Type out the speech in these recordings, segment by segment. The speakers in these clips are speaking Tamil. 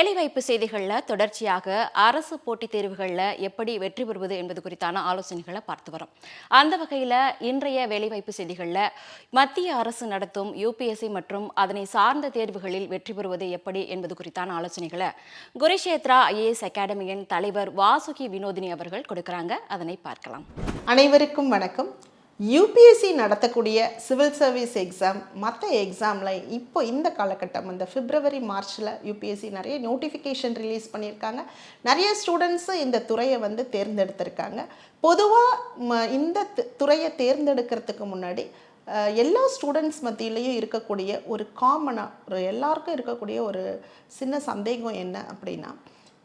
வேலைவாய்ப்பு செய்திகளில் தொடர்ச்சியாக அரசு போட்டித் தேர்வுகளில் எப்படி வெற்றி பெறுவது என்பது குறித்தான ஆலோசனைகளை பார்த்து வரோம். அந்த வகையில் இன்றைய வேலைவாய்ப்பு செய்திகளில் மத்திய அரசு நடத்தும் யூபிஎஸ்சி மற்றும் அதனை சார்ந்த தேர்வுகளில் வெற்றி பெறுவது எப்படி என்பது குறித்தான ஆலோசனைகளை குருஷேத்ரா ஐஏஎஸ் அகாடமியின் தலைவர் வாசுகி வினோதினி அவர்கள் கொடுக்குறாங்க. அதனை பார்க்கலாம். அனைவருக்கும் வணக்கம். யூபிஎஸ்சி நடத்தக்கூடிய சிவில் சர்வீஸ் எக்ஸாம் மற்ற எக்ஸாமில் இப்போ இந்த காலகட்டம் இந்த பிப்ரவரி மார்ச்சில் யூபிஎஸ்சி நிறைய நோட்டிஃபிகேஷன் ரிலீஸ் பண்ணியிருக்காங்க. நிறைய ஸ்டூடெண்ட்ஸும் இந்த துறையை வந்து தேர்ந்தெடுத்திருக்காங்க. பொதுவாக இந்த து- துறையை தேர்ந்தெடுக்கிறதுக்கு முன்னாடி எல்லா ஸ்டூடெண்ட்ஸ் மத்தியிலையும் இருக்கக்கூடிய ஒரு காமனாக ஒரு எல்லாருக்கும் இருக்கக்கூடிய ஒரு சின்ன சந்தேகம் என்ன அப்படின்னா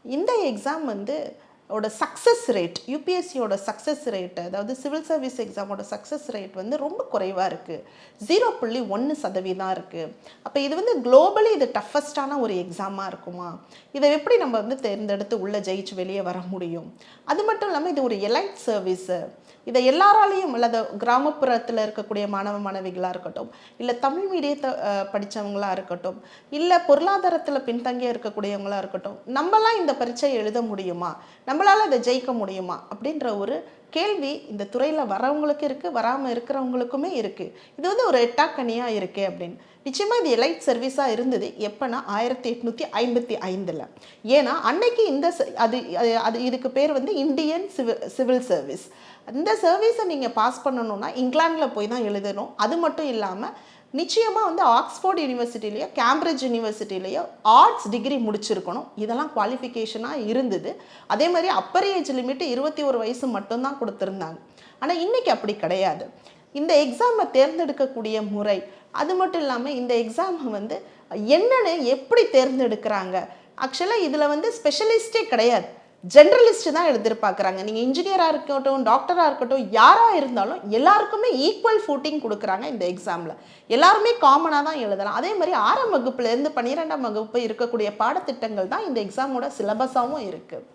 இந்த எக்ஸாம் வந்து ஓட சக்ஸஸ் ரேட் யூபிஎஸ்சியோட சக்ஸஸ் ரேட் அதாவது சிவில் சர்வீஸ் எக்ஸாமோட சக்ஸஸ் ரேட் வந்து ரொம்ப குறைவாக இருக்குது ஜீரோ புள்ளி ஒன்று சதவீதம் இருக்குது அப்போ இது வந்து குளோபலி இது டஃபஸ்டான ஒரு எக்ஸாமாக இருக்குமா? இதை எப்படி நம்ம வந்து தேர்ந்தெடுத்து உள்ளே ஜெயிச்சு வெளியே வர முடியும்? அது மட்டும் இல்லாமல் இது ஒரு எலைட் சர்வீஸு இதை எல்லாராலையும் அல்லது கிராமப்புறத்தில் இருக்கக்கூடிய மாணவ மாணவிகளாக இருக்கட்டும் இல்லை தமிழ் மீடியத்தை படித்தவங்களா இருக்கட்டும் இல்லை பொருளாதாரத்தில் பின்தங்கிய இருக்கக்கூடியவங்களா இருக்கட்டும் நம்மளாம் இந்த பரீட்சை எழுத முடியுமா? நம்மளால் இதை ஜெயிக்க முடியுமா? அப்படின்ற ஒரு கேள்வி இந்த துறையில் வரவங்களுக்கு இருக்குது வராமல் இருக்கிறவங்களுக்குமே இருக்குது இது வந்து ஒரு எட்டாக்கனியாக இருக்குது அப்படின்னு. நிச்சயமாக இது எலைட் சர்வீஸாக இருந்தது எப்போனா ஆயிரத்தி எட்நூற்றி ஐம்பத்தி ஐந்தில். ஏன்னா அன்னைக்கு இந்த அது- அது இதுக்கு பேர் வந்து இந்தியன் சிவில் சிவில் சர்வீஸ். இந்த சர்வீஸை நீங்கள் பாஸ் பண்ணணும்னா இங்கிலாந்தில் போய் தான் எழுதணும். அது மட்டும் இல்லாமல் நிச்சயமாக வந்து ஆக்ஸ்ஃபோர்ட் யூனிவர்சிட்டிலேயோ கேம்பிரிட்ஜ் யூனிவர்சிட்டிலேயோ ஆர்ட்ஸ் டிகிரி முடிச்சிருக்கணும். இதெல்லாம் குவாலிஃபிகேஷனாக இருந்தது. அதே மாதிரி அப்பர் ஏஜ் லிமிட் இருபத்தி ஒரு வயசு மட்டும்தான் கொடுத்துருந்தாங்க. ஆனால் இன்னைக்கு அப்படி கிடையாது. இந்த எக்ஸாமை தேர்ந்தெடுக்கக்கூடிய முறை அது மட்டும் இல்லாமல் இந்த எக்ஸாமை வந்து என்னென்னு எப்படி தேர்ந்தெடுக்கிறாங்க? ஆக்சுவலாக இதில் வந்து ஸ்பெஷலிஸ்டே கிடையாது. ஜென்ரலிஸ்ட் தான் எதிர்பார்க்குறாங்க நீங்கள் இன்ஜினியராக இருக்கட்டும் டாக்டராக இருக்கட்டும் யாராக இருந்தாலும் எல்லாருக்குமே ஈக்குவல் ஃபூட்டிங் கொடுக்குறாங்க இந்த எக்ஸாமில் எல்லாருமே காமனாக தான் எழுதலாம். அதே மாதிரி ஆறாம் வகுப்புலேருந்து பன்னிரெண்டாம் வகுப்பு இருக்கக்கூடிய பாடத்திட்டங்கள் தான் இந்த எக்ஸாமோட சிலபஸாகவும் இருக்குது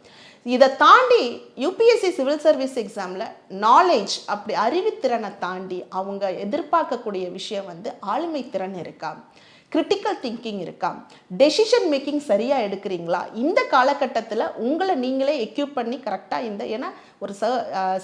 இதை தாண்டி யூபிஎஸ்சி சிவில் சர்வீஸ் எக்ஸாமில் நாலேஜ் அப்படி அறிவுத்திறனை தாண்டி அவங்க எதிர்பார்க்கக்கூடிய விஷயம் வந்து ஆளுமை திறன் இருக்கா? கிரிட்டிக்கல் திங்கிங் இருக்கா? டெசிஷன் மேக்கிங் சரியாக எடுக்கிறீங்களா? இந்த காலகட்டத்தில் உங்களை நீங்களே எக்யூப் பண்ணி கரெக்டாக இந்த ஏன்னா ஒரு ச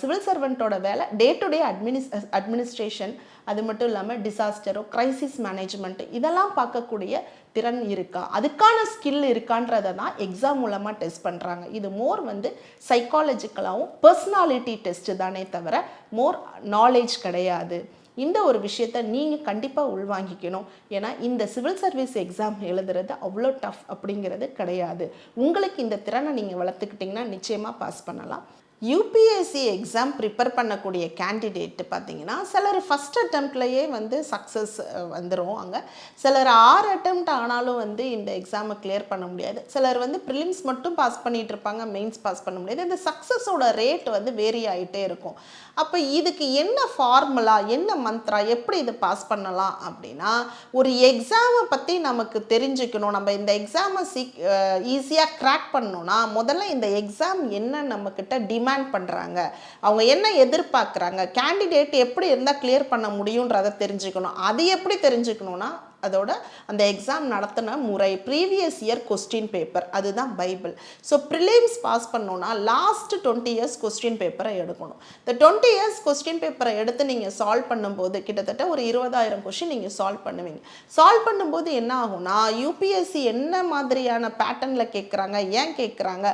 சிவில் சர்வெண்ட்டோட வேலை டே டு டே அட்மினிஸ் அட்மினிஸ்ட்ரேஷன் அது மட்டும் இல்லாமல் டிசாஸ்டரோ கிரைசிஸ் மேனேஜ்மெண்ட்டு இதெல்லாம் பார்க்கக்கூடிய திறன் இருக்கா? அதுக்கான ஸ்கில் இருக்கான்றதை தான் எக்ஸாம் மூலமாக டெஸ்ட் பண்ணுறாங்க இது மோர் வந்து சைக்காலஜிக்கலாகவும் பர்சனாலிட்டி டெஸ்ட்டு தானே தவிர மோர் நாலேஜ் கிடையாது. இந்த ஒரு விஷயத்த நீங்கள் கண்டிப்பாக உள்வாங்கிக்கணும். ஏன்னா இந்த சிவில் சர்வீஸ் எக்ஸாம் எழுதுறது அவ்வளோ டஃப் அப்படிங்கிறது கிடையாது. உங்களுக்கு இந்த திறனை நீங்கள் வளர்த்துக்கிட்டிங்கன்னா நிச்சயமாக பாஸ் பண்ணலாம். யூபிஎஸ்சி எக்ஸாம் ப்ரிப்பேர் பண்ணக்கூடிய கேண்டிடேட் பார்த்தீங்கன்னா சிலர் ஃபஸ்ட் அட்டம்ப்ட்லேயே வந்து சக்ஸஸ் வந்துடும் அங்கே சிலர் ஆறு அட்டம்ப்ட் ஆனாலும் வந்து இந்த எக்ஸாமை கிளியர் பண்ண முடியாது. சிலர் வந்து ப்ரிலிம்ஸ் மட்டும் பாஸ் பண்ணிகிட்டு இருப்பாங்க மெயின்ஸ் பாஸ் பண்ண முடியாது. இந்த சக்ஸஸோட ரேட் வந்து வேரி ஆகிட்டே இருக்கும். அப்போ இதுக்கு என்ன ஃபார்முலா என்ன மந்த்ரா எப்படி இதை பாஸ் பண்ணலாம் அப்படின்னா ஒரு எக்ஸாமை பற்றி நமக்கு தெரிஞ்சுக்கணும். நம்ம இந்த எக்ஸாமை சீக் ஈஸியாக க்ராக் பண்ணணும்னா முதல்ல இந்த எக்ஸாம் என்ன நம்மக்கிட்ட டிமாண்ட் பண்ணுறாங்க அவங்க என்ன எதிர்பார்க்குறாங்க? கேண்டிடேட் எப்படி இருந்தால் கிளியர் பண்ண முடியுன்றதை தெரிஞ்சுக்கணும். அது எப்படி தெரிஞ்சுக்கணுன்னா அதோட அந்த எக்ஸாம் நடத்தின முறை ப்ரீவியஸ் இயர் கொஸ்டின் பேப்பர் அதுதான் பைபிள். ஸோ ப்ரிலிம்ஸ் பாஸ் பண்ணோன்னா லாஸ்ட் டுவெண்ட்டி இயர்ஸ் கொஸ்டின் பேப்பரை எடுக்கணும். இந்த டுவெண்ட்டி இயர்ஸ் கொஸ்டின் பேப்பரை எடுத்து நீங்கள் சால்வ் பண்ணும்போது கிட்டத்தட்ட ஒரு இருபதாயிரம் கொஸ்டின் நீங்கள் சால்வ் பண்ணுவீங்க. சால்வ் பண்ணும்போது என்ன ஆகும்னா யூபிஎஸ்சி என்ன மாதிரியான பேட்டர்னில் கேட்குறாங்க ஏன் கேட்குறாங்க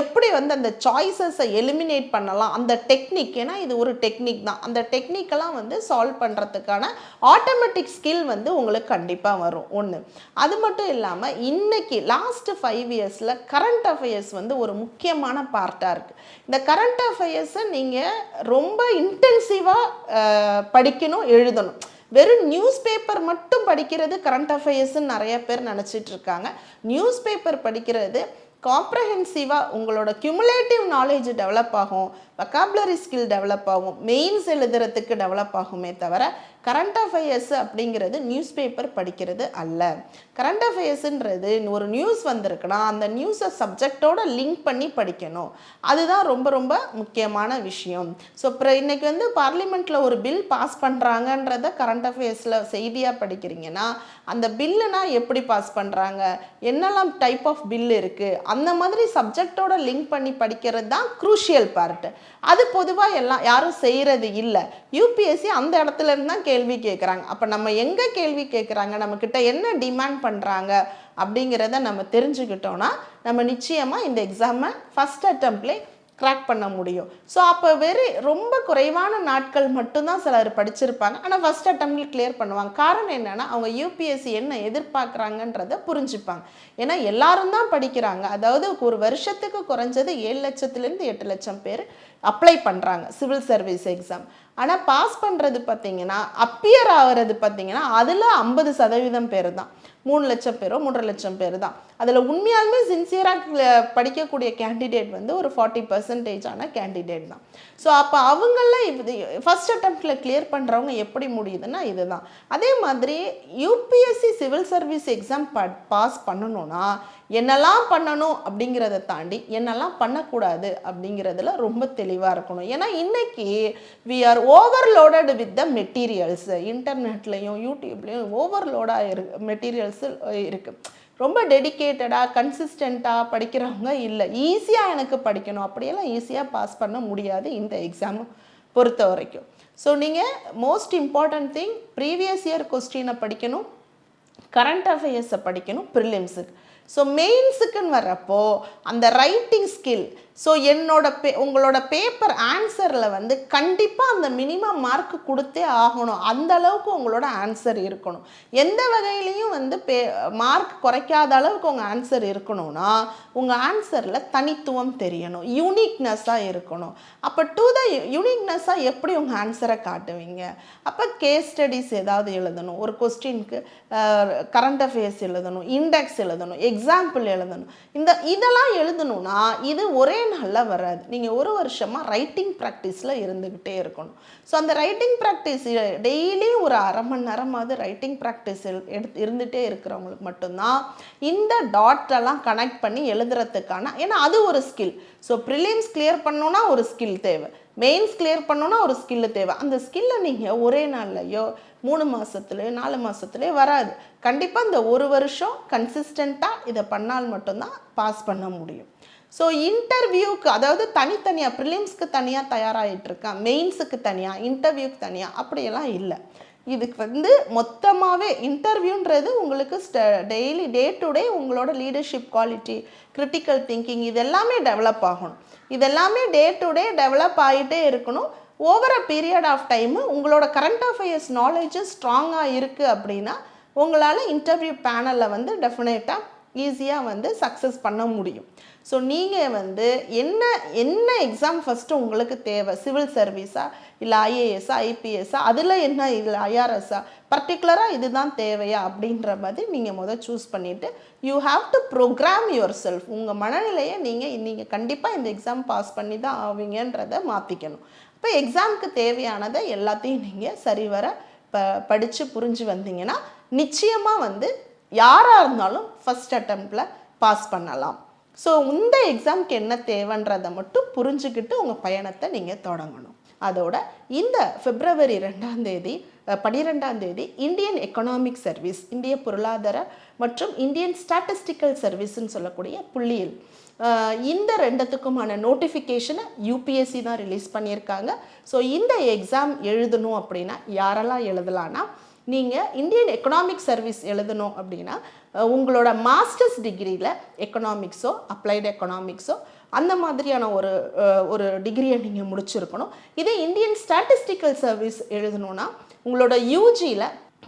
எப்படி வந்து அந்த சாய்ஸஸை எலிமினேட் பண்ணலாம் அந்த டெக்னிக் ஏன்னா இது ஒரு டெக்னிக் தான். அந்த டெக்னிக்கெல்லாம் வந்து சால்வ் பண்ணுறதுக்கான ஆட்டோமேட்டிக் ஸ்கில் வந்து உங்களுக்கு கண்டிப்பாக வரும். ஒன்று அது மட்டும் இல்லாமல் இன்னைக்கு லாஸ்ட் ஃபைவ் இயர்ஸில் கரண்ட் அஃபேர்ஸ் வந்து ஒரு முக்கியமான பார்ட்டாக இருக்குது இந்த கரண்ட் அஃபேர்ஸை நீங்கள் ரொம்ப இன்டென்சிவாக படிக்கணும் எழுதணும். வெறும் நியூஸ் பேப்பர் மட்டும் படிக்கிறது கரண்ட் அஃபேர்ஸ்ன்னு நிறைய பேர் நினச்சிட்டு இருக்காங்க. நியூஸ் பேப்பர் படிக்கிறது காம்ப்ரஹென்சிவாக உங்களோட கியூமுலேட்டிவ் நாலேஜ் டெவலப் ஆகும். வக்காபுலரி ஸ்கில் டெவலப் ஆகும். மெயின்ஸ் எழுதுறதுக்கு டெவலப் ஆகுமே தவிர கரண்ட் அஃபேர்ஸ் அப்படிங்கிறது நியூஸ் பேப்பர் படிக்கிறது அல்ல. கரண்ட் அஃபேர்ஸ்ன்றது ஒரு நியூஸ் வந்திருக்குன்னா அந்த நியூஸை சப்ஜெக்டோட லிங்க் பண்ணி படிக்கணும். அதுதான் ரொம்ப ரொம்ப முக்கியமான விஷயம். ஸோ அப்புறம் இன்றைக்கி வந்து பார்லிமெண்ட்டில் ஒரு பில் பாஸ் பண்ணுறாங்கன்றத கரண்ட் அஃபேர்ஸில் செய்தியாக படிக்கிறீங்கன்னா அந்த பில்லுனா எப்படி பாஸ் பண்ணுறாங்க என்னெல்லாம் டைப் ஆஃப் பில் இருக்குது அந்த மாதிரி சப்ஜெக்டோட லிங்க் பண்ணி படிக்கிறது தான் க்ரூஷியல் பார்ட்டு அது பொதுவாக எல்லாம் யாரும் செய்கிறது இல்லை. யூபிஎஸ்சி அந்த இடத்துல இருந்து தான் கேள்வி கேட்குறாங்க அப்போ நம்ம எங்கே கேள்வி கேட்குறாங்க நம்மக்கிட்ட என்ன டிமாண்ட் பண்ணுறாங்க அப்படிங்கிறத நம்ம தெரிஞ்சுக்கிட்டோன்னா நம்ம நிச்சயமாக இந்த எக்ஸாமை ஃபஸ்ட் அட்டம்ப்ட்லேயே கிராக் பண்ண முடியும். ஸோ அப்போ வெறி ரொம்ப குறைவான நாட்கள் மட்டும்தான் சிலர் படிச்சிருப்பாங்க. ஆனால் ஃபஸ்ட் அட்டம்ப்ட்ல கிளியர் பண்ணுவாங்க. காரணம் என்னென்னா அவங்க யூபிஎஸ்சி என்ன எதிர்பார்க்குறாங்கன்றத புரிஞ்சுப்பாங்க. ஏன்னா எல்லாரும் தான் படிக்கிறாங்க. அதாவது ஒரு வருஷத்துக்கு குறைஞ்சது ஏழு லட்சத்துலேருந்து எட்டு லட்சம் பேர் அப்ளை பண்ணுறாங்க சிவில் சர்வீஸ் எக்ஸாம் ஆனால் பாஸ் பண்ணுறது பார்த்தீங்கன்னா அப்பியர் ஆகிறது பார்த்தீங்கன்னா அதில் ஐம்பது சதவீதம் பேர் தான். மூணு லட்சம் பேரோ மூன்றரை லட்சம் பேர் தான். அதில் உண்மையாலுமே சின்சியராக படிக்கக்கூடிய கேண்டிடேட் வந்து ஒரு ஃபார்ட்டி பர்சன்டேஜான கேண்டிடேட் தான். ஸோ அப்போ அவங்களாம் இது ஃபஸ்ட் அட்டம்ப்டில் கிளியர் பண்ணுறவங்க எப்படி முடியுதுன்னா இதுதான். அதே மாதிரி யூபிஎஸ்சி சிவில் சர்வீஸ் எக்ஸாம் ப பாஸ் பண்ணணும்னா என்னெல்லாம் பண்ணணும் அப்படிங்கிறத தாண்டி என்னெல்லாம் பண்ணக்கூடாது அப்படிங்கிறதுல ரொம்ப தெளிவாக இருக்கணும். ஏன்னா இன்னைக்கு we are overloaded with the materials இன்டர்நெட்லேயும் யூடியூப்லேயும் ஓவர்லோடாக இரு மெட்டீரியல்ஸ் இருக்குது ரொம்ப டெடிக்கேட்டடாக கன்சிஸ்டண்ட்டாக படிக்கிறவங்க இல்லை. ஈஸியாக எனக்கு படிக்கணும். அப்படியெல்லாம் ஈஸியாக பாஸ் பண்ண முடியாது இந்த எக்ஸாம் பொறுத்த வரைக்கும். ஸோ நீங்கள் most important thing previous year கொஸ்டினை படிக்கணும். கரண்ட் அஃபேர்ஸை படிக்கணும். ப்ரிலிம்ஸுக்கு ஸோ மெயின்ஸுக்குன்னு வர்றப்போ அந்த ரைட்டிங் ஸ்கில் ஸோ என்னோட பே உங்களோட பேப்பர் ஆன்சரில் வந்து கண்டிப்பாக அந்த மினிமம் மார்க் கொடுத்தே ஆகணும். அந்த அளவுக்கு உங்களோட ஆன்சர் இருக்கணும். எந்த வகையிலையும் வந்து பே மார்க் குறைக்காத அளவுக்கு உங்கள் ஆன்சர் இருக்கணும்னா உங்கள் ஆன்சரில் தனித்துவம் தெரியணும். யூனிக்னஸ்ஸாக இருக்கணும். அப்போ டு த யூனிக்னஸ்ஸாக எப்படி உங்கள் ஆன்சரை காட்டுவீங்க? அப்போ கேஸ் ஸ்டடீஸ் ஏதாவது எழுதணும். ஒரு கொஸ்டினுக்கு கரண்ட் அஃபேர்ஸ் எழுதணும். இண்டெக்ஸ் எழுதணும். எக்ஸாம்பிள் எழுதணும். இந்த இதெல்லாம் எழுதணும்னா இது ஒரே நாளில் வராது. நீங்கள் ஒரு வருஷமாக ரைட்டிங் ப்ராக்டிஸில் இருந்துக்கிட்டே இருக்கணும். ஸோ அந்த ரைட்டிங் ப்ராக்டிஸ் டெய்லி ஒரு அரை மணி நேரமாவது ரைட்டிங் ப்ராக்டிஸ் எடுத்து இருந்துகிட்டே இருக்கிறவங்களுக்கு மட்டும்தான் இந்த டாட்டெல்லாம் கனெக்ட் பண்ணி எழுதுறதுக்கான ஏன்னா அது ஒரு ஸ்கில் ஸோ ப்ரிலிம்ஸ் கிளியர் பண்ணணுன்னா ஒரு ஸ்கில் தேவை. மெயின்ஸ் கிளியர் பண்ணணுன்னா ஒரு ஸ்கில்லு தேவை. அந்த ஸ்கில்லை நீங்கள் ஒரே நாள்லையோ மூணு மாதத்துலேயோ நாலு மாதத்துலேயோ வராது. கண்டிப்பாக இந்த ஒரு வருஷம் கன்சிஸ்டண்ட்டாக இதை பண்ணால் மட்டும்தான் பாஸ் பண்ண முடியும். ஸோ இன்டர்வியூக்கு அதாவது தனித்தனியாக ப்ரிலிம்ஸ்க்கு தனியாக தயாராகிட்டு இருக்கேன் மெயின்ஸுக்கு தனியாக இன்டர்வியூக்கு தனியாக அப்படியெல்லாம் இல்லை. இதுக்கு வந்து மொத்தமாகவே இன்டர்வியூன்றது உங்களுக்கு டெய்லி டே டு டே உங்களோட லீடர்ஷிப் குவாலிட்டி கிரிட்டிக்கல் திங்கிங் இது எல்லாமே டெவலப் ஆகணும். இதெல்லாமே டே டு டே டெவலப் ஆகிட்டே இருக்கணும். Over a period of time உங்களோட கரண்ட் அஃபேர்ஸ் நாலேஜு ஸ்ட்ராங்காக இருக்குது அப்படின்னா உங்களால் இன்டர்வியூ பேனலில் வந்து டெஃபினட்டாக ஈஸியாக வந்து சக்ஸஸ் பண்ண முடியும். ஸோ நீங்கள் வந்து என்ன என்ன எக்ஸாம் ஃபஸ்ட்டு உங்களுக்கு தேவை? சிவில் சர்வீஸா இல்லை ஐஏஎஸ்ஸா ஐபிஎஸ்ஸா அதில் என்ன இதில் ஐஆர்எஸ்ஸா பர்டிகுலராக இதுதான் தேவையா? அப்படின்ற மாதிரி நீங்கள் முதல் சூஸ் பண்ணிவிட்டு you have to program yourself உங்கள் மனநிலையை நீங்கள் நீங்கள் கண்டிப்பாக இந்த எக்ஸாம் பாஸ் பண்ணி தான் ஆவீங்கன்றதை மாற்றிக்கணும் இப்போ எக்ஸாமுக்கு தேவையானதை எல்லாத்தையும் நீங்கள் சரிவர ப படித்து புரிஞ்சு வந்தீங்கன்னா நிச்சயமாக வந்து யாராக இருந்தாலும் ஃபஸ்ட் அட்டம்ப்டில் பாஸ் பண்ணலாம். ஸோ இந்த எக்ஸாம்க்கு என்ன தேவைன்றதை மட்டும் புரிஞ்சுக்கிட்டு உங்கள் பயணத்தை நீங்கள் தொடங்கணும். அதோட இந்த பிப்ரவரி ரெண்டாம் தேதி பனிரெண்டாம் தேதி இந்தியன் எக்கனாமிக் சர்வீஸ் இந்திய பொருளாதார மற்றும் இந்தியன் ஸ்டாட்டிஸ்டிக்கல் சர்வீஸ்ன்னு சொல்லக்கூடிய புள்ளியல் இந்த ரெண்டுத்துக்குமான நோட்டிஃபிகேஷனை யூபிஎஸ்சி தான் ரிலீஸ் பண்ணியிருக்காங்க. ஸோ இந்த எக்ஸாம் எழுதணும் அப்படின்னா யாரெல்லாம் எழுதலான்னா நீங்கள் இந்தியன் எக்கனாமிக் சர்வீஸ் எழுதணும் அப்படின்னா உங்களோட மாஸ்டர்ஸ் டிகிரியில் எக்கனாமிக்ஸோ அப்ளைடு எக்கனாமிக்ஸோ அந்த மாதிரியான ஒரு ஒரு டிகிரியை நீங்கள் முடிச்சிருக்கணும். இதே இந்தியன் ஸ்டாட்டிஸ்டிக்கல் சர்வீஸ் எழுதணும்னா உங்களோட யூஜியில்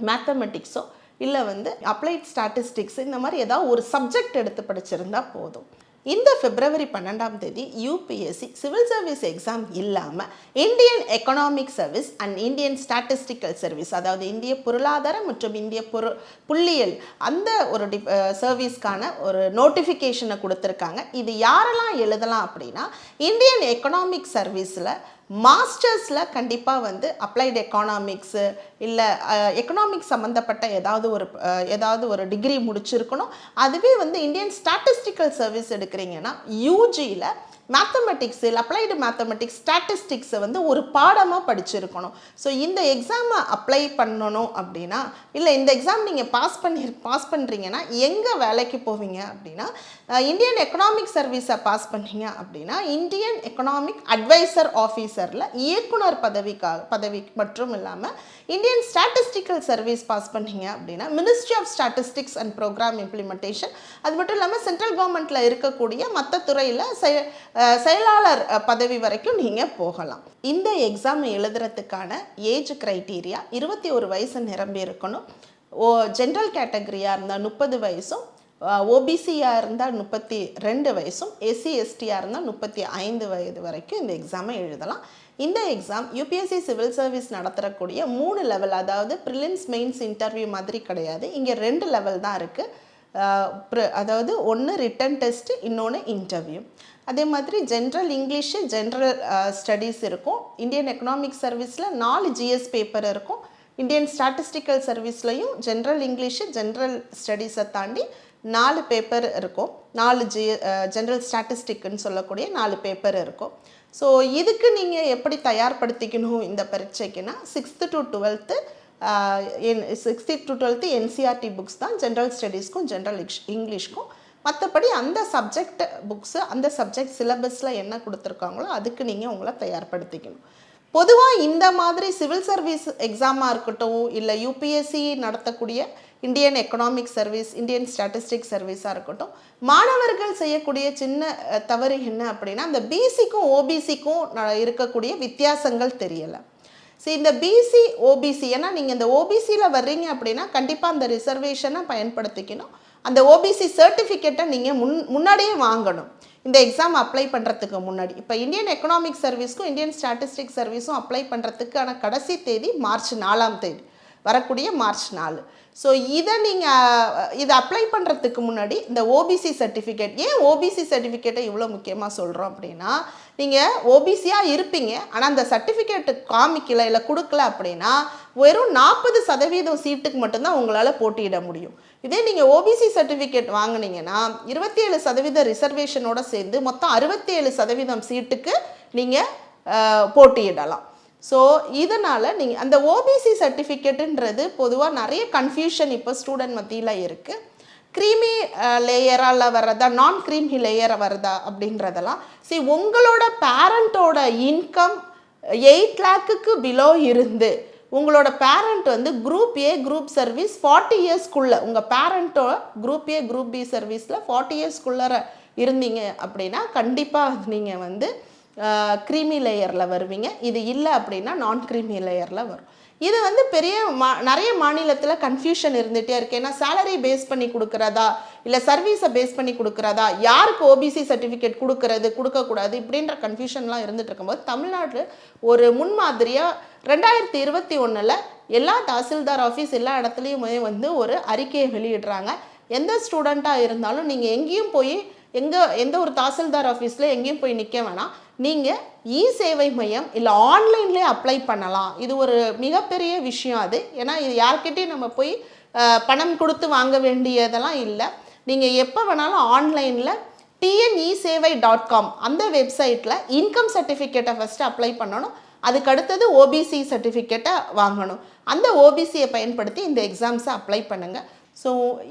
மேத்தமெட்டிக்ஸோ இல்லை வந்து அப்ளைட் ஸ்டாட்டிஸ்டிக்ஸ் இந்த மாதிரி ஏதாவது ஒரு சப்ஜெக்ட் எடுத்து படிச்சிருந்தா போதும். இந்த பிப்ரவரி பன்னெண்டாம் தேதி யூபிஎஸ்சி சிவில் சர்வீஸ் எக்ஸாம் இல்லாமல் Indian economic service and Indian statistical service அதாவது இந்திய பொருளாதார மற்றும் இந்திய பொரு புள்ளியியல் அந்த ஒரு டி சர்வீஸ்க்கான ஒரு நோட்டிஃபிகேஷனை கொடுத்துருக்காங்க. இது யாரெல்லாம் எழுதலாம் அப்படின்னா இந்தியன் எக்கனாமிக் சர்வீஸில் மாஸ்டர்ஸில் கண்டிப்பாக வந்து அப்ளைடு எக்கானாமிக்ஸு இல்லை எக்கனாமிக்ஸ் சம்மந்தப்பட்ட ஏதாவது ஒரு ஏதாவது ஒரு டிகிரி முடிச்சிருக்கணும். அதுவே வந்து இந்தியன் ஸ்டாட்டிஸ்டிக்கல் சர்வீஸ் எடுக்கிறீங்கன்னா யூஜியில் மேத்தமெட்டிக்ஸ் இல்லை அப்ளைடு மேத்தமெட்டிக்ஸ் ஸ்டாட்டிஸ்டிக்ஸை வந்து ஒரு பாடமாக படிச்சிருக்கணும். ஸோ இந்த எக்ஸாமை அப்ளை பண்ணணும் அப்படின்னா இல்லை இந்த எக்ஸாம் நீங்கள் பாஸ் பண்ணி பாஸ் பண்ணுறீங்கன்னா எங்கே வேலைக்கு போவீங்க அப்படின்னா இந்தியன் எக்கனாமிக் சர்வீஸை பாஸ் பண்ணீங்க அப்படின்னா இந்தியன் எக்கனாமிக் அட்வைசர் ஆஃபீஸரில் இயக்குனர் பதவிக்காக பதவி மற்றும் இல்லாமல் இந்தியன் ஸ்டாட்டிஸ்டிக்கல் சர்வீஸ் பாஸ் பண்ணீங்க அப்படின்னா ministry of statistics and programme implementation அது மட்டும் இல்லாமல் சென்ட்ரல் கவர்மெண்ட்டில் இருக்கக்கூடிய மற்ற துறையில் செயலாளர் பதவி வரைக்கும் நீங்கள் போகலாம். இந்த எக்ஸாம் எழுதுறதுக்கான ஏஜ் க்ரைட்டீரியா இருபத்தி ஒரு வயசு நிரம்பி இருக்கணும். ஓ ஜென்ரல் கேட்டகரியாக இருந்தால் முப்பது வயசும் ஓபிசியாக இருந்தால் முப்பத்தி ரெண்டு வயசும் எஸ்சி எஸ்டியாக இருந்தால் முப்பத்தி ஐந்து வயது வரைக்கும் இந்த எக்ஸாமை எழுதலாம். இந்த எக்ஸாம் யூபிஎஸ்சி சிவில் சர்வீஸ் நடத்தக்கூடிய மூணு லெவல் அதாவது ப்ரிலிம்ஸ் மெயின்ஸ் இன்டர்வியூ மாதிரி கிடையாது. இங்கே ரெண்டு லெவல் தான் இருக்குது அதாவது ஒன்று ரிட்டன் டெஸ்ட்டு இன்னொன்று இன்டர்வியூ அதே மாதிரி ஜென்ரல் இங்கிலீஷு ஜென்ரல் ஸ்டடீஸ் இருக்கும். இந்தியன் எக்கனாமிக் சர்வீஸில் நாலு ஜிஎஸ் பேப்பர் இருக்கும். இந்தியன் ஸ்டாட்டிஸ்டிக்கல் சர்வீஸ்லையும் ஜென்ரல் இங்கிலீஷு ஜென்ரல் ஸ்டடீஸை தாண்டி நாலு பேப்பர் இருக்கும். நாலு ஜி ஜென்ரல் ஸ்டாட்டிஸ்டிக்குன்னு சொல்லக்கூடிய நாலு பேப்பர் இருக்கும். ஸோ இதுக்கு நீங்கள் எப்படி தயார்படுத்திக்கணும் இந்த பரீட்சைக்குன்னா sixth to twelfth N sixth to twelfth NCERT books தான் ஜென்ரல் ஸ்டடீஸ்க்கும் ஜென்ரல் இங்கிலீஷ்க்கும் மற்றபடி அந்த சப்ஜெக்ட் புக்ஸு அந்த சப்ஜெக்ட் சிலபஸில் என்ன கொடுத்துருக்காங்களோ அதுக்கு நீங்கள் உங்களை தயார்படுத்திக்கணும். பொதுவாக இந்த மாதிரி சிவில் சர்வீஸ் எக்ஸாமாக இருக்கட்டும் இல்லை யூபிஎஸ்சி நடத்தக்கூடிய Indian economic service Indian statistic சர்வீஸாக இருக்கட்டும் மாணவர்கள் செய்யக்கூடிய சின்ன தவறு என்ன அப்படின்னா அந்த பிசிக்கும் ஓபிசிக்கும் இருக்கக்கூடிய வித்தியாசங்கள் தெரியலை. சரி இந்த பிசி ஓபிசி ஏன்னா நீங்கள் இந்த ஓபிசியில் வர்றீங்க அப்படின்னா கண்டிப்பாக அந்த ரிசர்வேஷனை பயன்படுத்திக்கணும். அந்த ஓபிசி சர்டிஃபிகேட்டை நீங்கள் முன் முன்னாடியே வாங்கணும். இந்த எக்ஸாம் அப்ளை பண்ணுறதுக்கு முன்னாடி. இப்போ இந்தியன் எக்கனாமிக் சர்வீஸ்க்கும் இந்தியன் ஸ்டாட்டிஸ்டிக் சர்வீஸும் அப்ளை பண்ணுறதுக்கான கடைசி தேதி மார்ச் நாலாம் தேதி. வரக்கூடிய மார்ச் நாலு. ஸோ இதை நீங்கள் இதை அப்ளை பண்ணுறதுக்கு முன்னாடி இந்த ஓபிசி சர்டிஃபிகேட் ஏன் ஓபிசி சர்டிஃபிகேட்டை இவ்வளோ முக்கியமாக சொல்கிறோம் அப்படின்னா நீங்கள் ஓபிசியாக இருப்பீங்க ஆனால் அந்த சர்டிஃபிகேட்டு காமிக்கல இல்லை கொடுக்கல அப்படின்னா வெறும் நாற்பது சதவீதம் சீட்டுக்கு மட்டும்தான் உங்களால் போட்டியிட முடியும். இதே நீங்கள் ஓபிசி சர்டிஃபிகேட் வாங்குனீங்கன்னா இருபத்தி ஏழு சதவீத ரிசர்வேஷனோட சேர்ந்து மொத்தம் அறுபத்தி ஏழு சதவீதம் சீட்டுக்கு நீங்கள் போட்டியிடலாம். ஸோ இதனால் நீங்கள் அந்த ஓபிசி சர்டிஃபிகேட்டுன்றது பொதுவாக நிறைய கன்ஃபியூஷன் இப்போ ஸ்டூடெண்ட் மத்தியில் இருக்குது க்ரீமி லேயரால் வர்றதா நான் க்ரீமி லேயர் வருதா அப்படின்றதெல்லாம். சரி உங்களோட பேரண்ட்டோட இன்கம் எயிட் லேக்குக்கு பிலோ இருந்து உங்களோட பேரண்ட் வந்து group A group service forty இயர்ஸ்க்குள்ளே உங்கள் பேரண்ட்டோ குரூப் ஏ குரூப் பி சர்வீஸில் ஃபார்ட்டி இயர்ஸ்க்குள்ளே இருந்தீங்க அப்படின்னா கண்டிப்பாக நீங்கள் வந்து க்ரீமி லேயரில் வருவீங்க. இது இல்லை அப்படின்னா நான் க்ரீமி லேயரில் வரும். இது வந்து பெரிய மா நிறைய மாநிலத்தில் கன்ஃபியூஷன் இருந்துகிட்டே இருக்கு. ஏன்னா சேலரி பேஸ் பண்ணி கொடுக்குறதா? இல்லை சர்வீஸை பேஸ் பண்ணி கொடுக்குறதா? யாருக்கு ஓபிசி சர்டிஃபிகேட் கொடுக்கறது கொடுக்கக்கூடாது? இப்படின்ற கன்ஃபியூஷன்லாம் இருந்துகிட்டு இருக்கும்போது தமிழ்நாடு ஒரு முன்மாதிரியாக ரெண்டாயிரத்தி இருபத்தி ஒன்றில் எல்லா தாசில்தார் ஆஃபீஸ் எல்லா இடத்துலையுமே வந்து ஒரு அறிக்கையை வெளியிடுறாங்க. எந்த ஸ்டூடெண்ட்டாக இருந்தாலும் நீங்கள் எங்கேயும் போய் எங்கே எந்த ஒரு தாசில்தார் ஆஃபீஸில் எங்கேயும் போய் நிற்க வேணாம். நீங்கள் இ சேவை மையம் இல்லை ஆன்லைன்லேயே அப்ளை பண்ணலாம். இது ஒரு மிகப்பெரிய விஷயம் அது. ஏன்னா இது யார்கிட்டையும் நம்ம போய் பணம் கொடுத்து வாங்க வேண்டியதெல்லாம் இல்லை. நீங்கள் எப்போ வேணாலும் ஆன்லைனில் டிஎன்இ சேவை டாட் காம் அந்த வெப்சைட்டில் இன்கம் சர்டிஃபிகேட்டை ஃபஸ்ட்டு அப்ளை பண்ணணும். அதுக்கு அடுத்தது ஓபிசி சர்டிஃபிகேட்டை வாங்கணும். அந்த ஓபிசியை பயன்படுத்தி இந்த எக்ஸாம்ஸை அப்ளை பண்ணுங்கள் so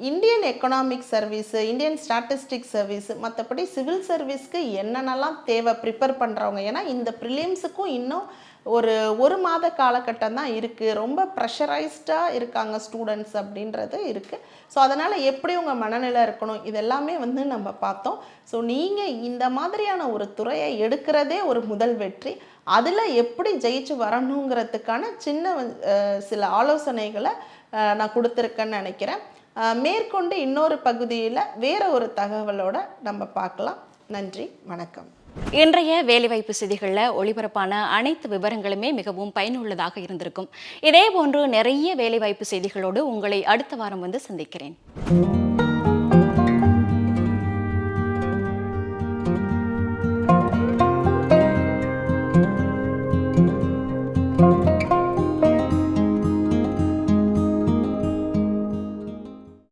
Indian economic service Indian statistic service மற்றபடி சிவில் சர்வீஸ்க்கு என்னென்னலாம் தேவை ப்ரிப்பேர் பண்ணுறவங்க ஏன்னா இந்த ப்ரிலிம்ஸுக்கும் இன்னும் ஒரு ஒரு மாத காலகட்டம் தான் இருக்குது ரொம்ப ப்ரெஷரைஸ்டாக இருக்காங்க ஸ்டூடெண்ட்ஸ் அப்படின்றது இருக்குது ஸோ அதனால் எப்படி உங்கள் மனநிலை இருக்கணும்? இதெல்லாமே வந்து நம்ம பார்த்தோம். ஸோ நீங்கள் இந்த மாதிரியான ஒரு துறையை எடுக்கிறதே ஒரு முதல் வெற்றி. அதில் எப்படி ஜெயிச்சு வரணுங்கிறதுக்கான சின்ன சில ஆலோசனைகளை நான் கொடுத்துருக்கேன்னு நினைக்கிறேன். மேற்கொண்டு இன்னொரு பகுதியில் வேற ஒரு தகவலோட நம்ம பார்க்கலாம். நன்றி வணக்கம். இன்றைய வேலைவாய்ப்பு செய்திகளில் ஒளிபரப்பான அனைத்து விவரங்களுமே மிகவும் பயனுள்ளதாக இருந்திருக்கும். இதே போன்று நிறைய வேலைவாய்ப்பு செய்திகளோடு உங்களை அடுத்த வாரம் வந்து சந்திக்கிறேன்.